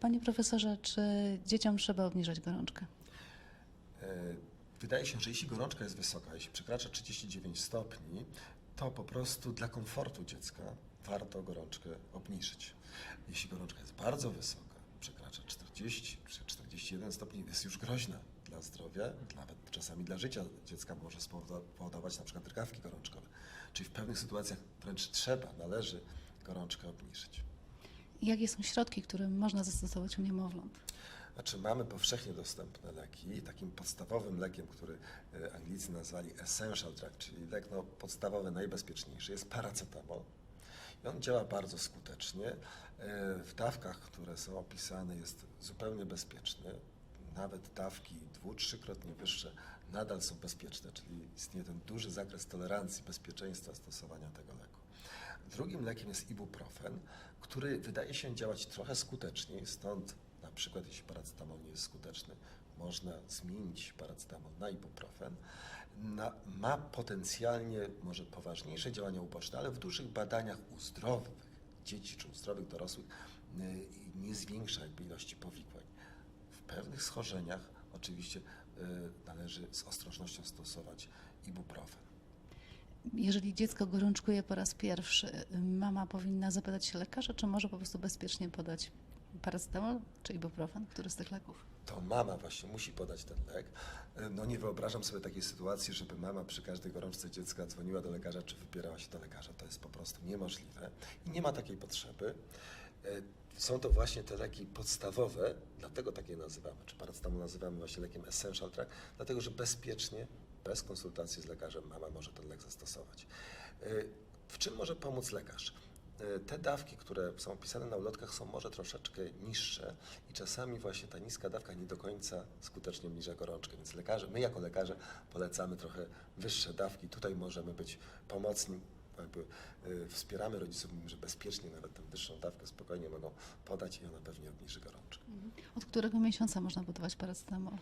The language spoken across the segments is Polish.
Panie profesorze, czy dzieciom trzeba obniżać gorączkę? E, Wydaje się, że jeśli gorączka jest wysoka, jeśli przekracza 39 stopni, to po prostu dla komfortu dziecka warto gorączkę obniżyć. Jeśli gorączka jest bardzo wysoka, przekracza 40 czy 41 stopni, jest już groźna dla zdrowia, nawet czasami dla życia dziecka może spowodować na przykład drgawki gorączkowe. Czyli w pewnych sytuacjach wręcz trzeba, należy gorączkę obniżyć. Jakie są środki, które można zastosować u niemowląt? Znaczy mamy powszechnie dostępne leki. Takim podstawowym lekiem, który e, Anglicy nazwali essential drug, czyli lek no, podstawowy, najbezpieczniejszy, jest paracetamol. I on działa bardzo skutecznie. E, W dawkach, które są opisane, jest zupełnie bezpieczny. Nawet dawki dwu, trzykrotnie wyższe nadal są bezpieczne, czyli istnieje ten duży zakres tolerancji, bezpieczeństwa stosowania tego leku. Drugim lekiem jest ibuprofen, który wydaje się działać trochę skuteczniej, stąd na przykład jeśli paracetamol nie jest skuteczny, można zmienić paracetamol na ibuprofen. Na, ma potencjalnie może poważniejsze działania uboczne, ale w dużych badaniach u zdrowych dzieci czy u zdrowych dorosłych y, nie zwiększa jakby ilości powikłań. W pewnych schorzeniach oczywiście y, należy z ostrożnością stosować ibuprofen. Jeżeli dziecko gorączkuje po raz pierwszy, mama powinna zapytać się lekarza, czy może po prostu bezpiecznie podać paracetamol czy ibuprofen, który z tych leków? to mama właśnie musi podać ten lek. No nie wyobrażam sobie takiej sytuacji, żeby mama przy każdej gorączce dziecka dzwoniła do lekarza, czy wybierała się do lekarza. To jest po prostu niemożliwe i nie ma takiej potrzeby. E, Są to właśnie te leki podstawowe, dlatego takie nazywamy, czy paracetamol nazywamy właśnie lekiem essential drug, dlatego że bezpiecznie, bez konsultacji z lekarzem mama może ten lek zastosować. E, W czym może pomóc lekarz? E, Te dawki, które są opisane na ulotkach, są może troszeczkę niższe i czasami właśnie ta niska dawka nie do końca skutecznie obniża gorączkę. Więc lekarze, my jako lekarze polecamy trochę wyższe dawki. Tutaj możemy być pomocni, jakby y, wspieramy rodziców, że bezpiecznie nawet tę wyższą dawkę spokojnie mogą podać i ona pewnie obniży gorączkę. Od którego miesiąca można podawać paracetamol?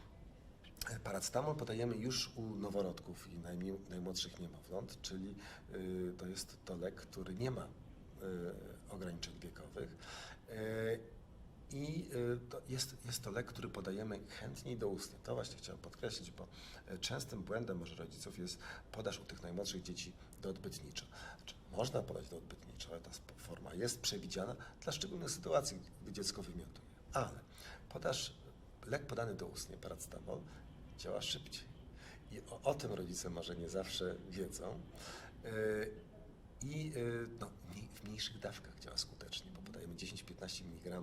Paracetamol podajemy już u noworodków i najmi- najmłodszych niemowląt, czyli y, to jest to lek, który nie ma y, ograniczeń wiekowych. Y, I to jest, jest to lek, który podajemy chętniej doustnie. To właśnie chciałem podkreślić, bo częstym błędem może rodziców jest podaż u tych najmłodszych dzieci doodbytniczo. Znaczy, można podać doodbytniczo, ale ta forma jest przewidziana dla szczególnych sytuacji, gdy dziecko wymiotuje. Ale podaż lek podany doustnie, paracetamol, działa szybciej. I o, o tym rodzice może nie zawsze wiedzą. Yy, I yy, no, w mniejszych dawkach działa skutecznie, bo podajemy 10-15 mg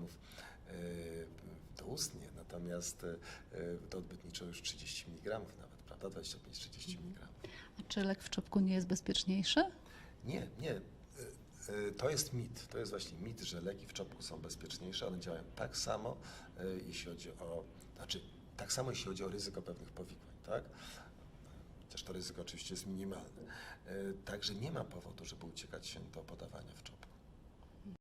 doustnie, natomiast yy, doodbytniczo już 30 mg nawet, prawda? 25-30 mg. A czy lek w czopku nie jest bezpieczniejszy? Nie, nie. To jest mit. To jest właśnie mit, że leki w czopku są bezpieczniejsze. One działają tak samo, jeśli chodzi o. Znaczy, tak samo, jeśli chodzi o ryzyko pewnych powikłań, tak? Chociaż to ryzyko oczywiście jest minimalne. Y, Także nie ma powodu, żeby uciekać się do podawania w czopku.